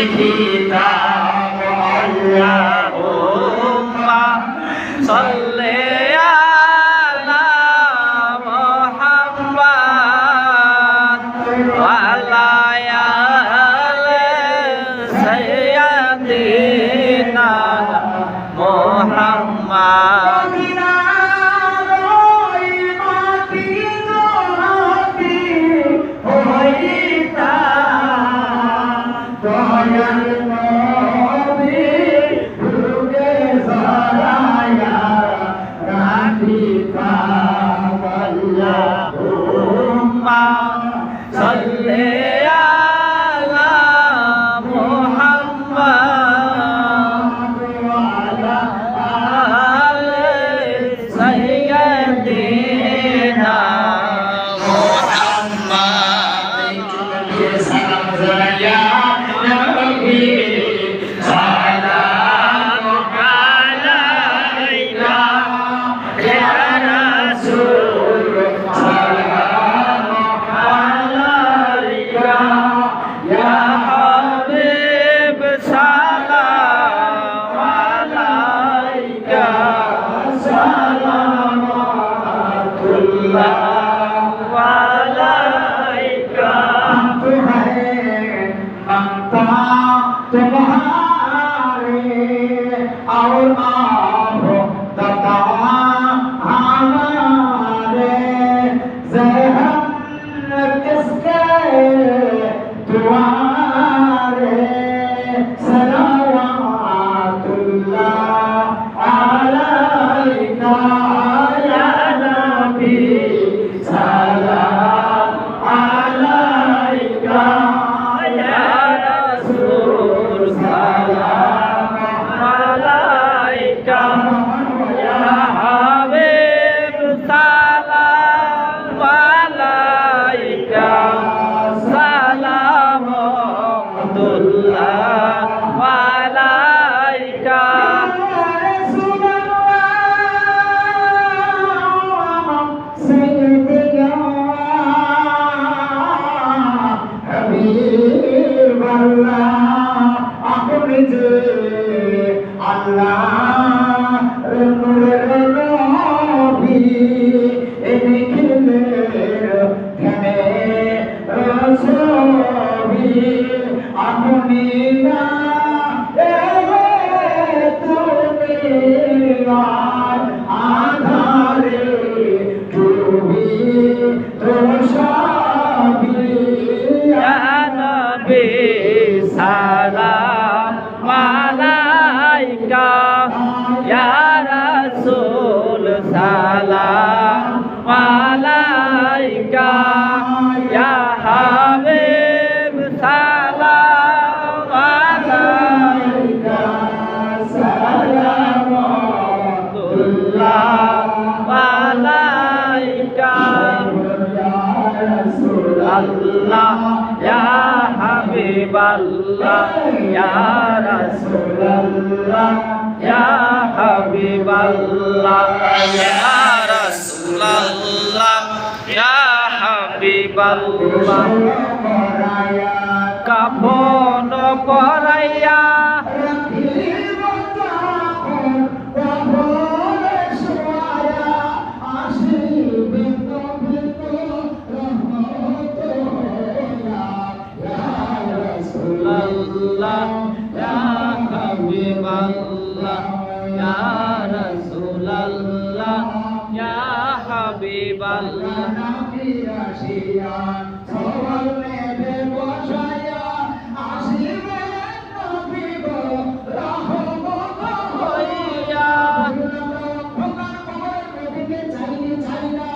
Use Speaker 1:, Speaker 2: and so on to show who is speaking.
Speaker 1: الكتاب
Speaker 2: اللهم صل على محمد وعلى
Speaker 1: Maria. तुम्हारे और आप दाता हमारे जहर নিজে আল্লাহ নূরের নবী এ নিখিলে ধ্যানে রসবি আপনি না আধারে তুমি তোমার
Speaker 2: আল্লাহ
Speaker 1: ইয়া রাসূলুল্লাহ
Speaker 2: ইয়া হাবিবাল্লাহ ইয়া রাসূলুল্লাহ ইয়া হাবিবাল্লাহ। কাফন পরাইয়া
Speaker 1: হাবিবাল্লাহ ইয়া
Speaker 2: রাসূলাল্লাহ ইয়া হাবিবাল্লাহ।
Speaker 1: নবী আসিয়া সবার নেবে বসায়া আসিবেন নবী গো রহমত হইয়া ভগবান কবর নবীকে চাইলে চাইলা